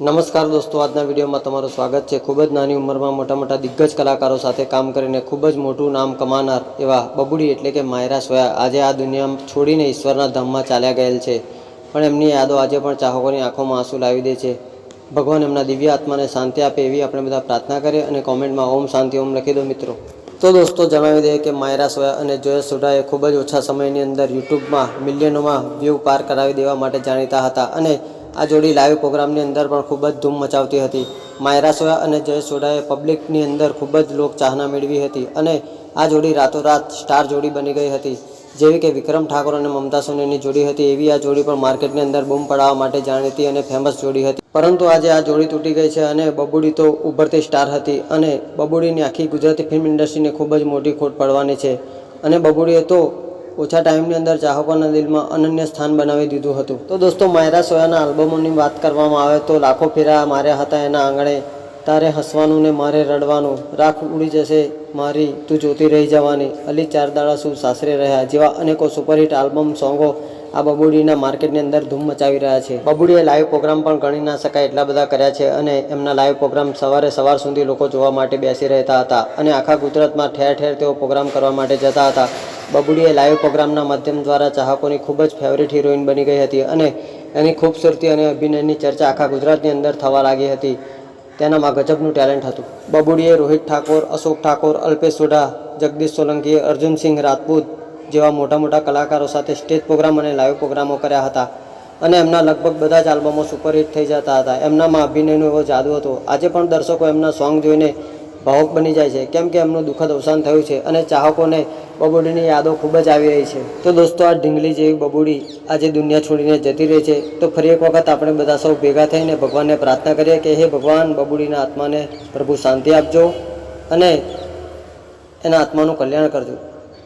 નમસ્કાર દોસ્તો, આજના વિડીયોમાં તમારું સ્વાગત છે. ખૂબ જ નાની ઉંમરમાં મોટા મોટા દિગ્ગજ કલાકારો સાથે કામ કરીને ખૂબ જ મોટું નામ કમાનાર એવા બબુડી એટલે કે માયરા સોયા આજે આ દુનિયા છોડીને ઈશ્વરના ધામમાં ચાલ્યા ગયેલ છે. પણ એમની યાદો આજે પણ ચાહકોની આંખોમાં આંસુ લાવી દે છે. ભગવાન એમના દિવ્ય આત્માને શાંતિ આપે એવી આપણે બધા પ્રાર્થના કરીએ અને કોમેન્ટમાં ઓમ શાંતિ, ઓમ લખી દો મિત્રો. તો દોસ્તો, જણાવી દઈએ કે માયરા સોયા અને જોયસ સુડાએ ખૂબ જ ઓછા સમયની અંદર યુટ્યુબમાં મિલિયનોમાં વ્યૂ પાર કરાવી દેવા માટે જાણીતા હતા અને આ જોડી લાઈવ પ્રોગ્રામની અંદર પણ ખૂબ જ ધૂમ મચાવતી હતી. માયરા સોયા અને જયેશ સોડાએ પબ્લિકની અંદર ખૂબ જ લોક ચાહના મેળવી હતી અને આ જોડી રાતોરાત સ્ટાર જોડી બની ગઈ હતી. જેવી કે વિક્રમ ઠાકોર અને મમતા સોનીની જોડી હતી, એવી આ જોડી પણ માર્કેટની અંદર બૂમ પડાવવા માટે જાણીતી અને ફેમસ જોડી હતી. પરંતુ આજે આ જોડી તૂટી ગઈ છે અને બબુડી તો ઉભરતી સ્ટાર હતી અને બબુડીની આખી ગુજરાતી ફિલ્મ ઇન્ડસ્ટ્રીને ખૂબ જ મોટી ખોટ પડવાની છે. અને બબુડીએ તો ઓછા ટાઈમની અંદર ચાહકોના દિલમાં અનન્ય સ્થાન બનાવી દીધું હતું. તો દોસ્તો, માયરા સોયાના આલ્બમોની વાત કરવામાં આવે તો લાખો ફેરા માર્યા હતા એના આંગણે. તારે હસવાનું ને મારે રડવાનું. રાખ ઉડી જશે મારી, તું જોતી રહી જવાની. અલી ચાર દાડા શું સાસરે રહ્યા જેવા અનેકો સુપરહિટ આલ્બમ સોંગો આ બબુડીના માર્કેટની અંદર ધૂમ મચાવી રહ્યા છે. બબુડીએ લાઈવ પ્રોગ્રામ પણ ગણી ના શકાય એટલા બધા કર્યા છે અને એમના લાઈવ પ્રોગ્રામ સવારે સવાર સુધી લોકો જોવા માટે બેસી રહેતા હતા અને આખા ગુજરાતમાં ઠેર ઠેર તેઓ પ્રોગ્રામ કરવા માટે જતા હતા. બબુડીએ લાઈવ પ્રોગ્રામના માધ્યમ દ્વારા ચાહકોની ખૂબ જ ફેવરિટ હિરોઈન બની ગઈ હતી અને એની ખૂબસૂરતી અને અભિનયની ચર્ચા આખા ગુજરાતની અંદર થવા લાગી હતી. તેનામાં ગજબનું ટેલેન્ટ હતું. બબુડીએ રોહિત ઠાકોર, અશોક ઠાકોર, અલ્પેશ સોઢા, જગદીશ સોલંકી અર્જુનસિંહ રાજપૂત જેવા મોટા મોટા કલાકારો સાથે સ્ટેજ પ્રોગ્રામ અને લાઈવ પ્રોગ્રામો કર્યા હતા અને એમના લગભગ બધા જ આલ્બમો સુપરહિટ થઈ જતા હતા. એમનામાં અભિનયનો એવો જાદુ હતો. આજે પણ દર્શકો એમના સોંગ જોઈને ભાવુક બની જાય છે. કેમ કે એમનું દુઃખદ અવસાન થયું છે અને ચાહકોને બબુડીની યાદો ખૂબ જ આવી રહી છે. તો દોસ્તો, આ ઢીંગલી જેવી બબુડી આજે દુનિયા છોડીને જતી રહી છે. તો ફરી એક વખત આપણે બધા સૌ ભેગા થઈને ભગવાનને પ્રાર્થના કરીએ કે હે ભગવાન, બબુડીના આત્માને પ્રભુ શાંતિ આપજો અને એના આત્માનું કલ્યાણ કરજો.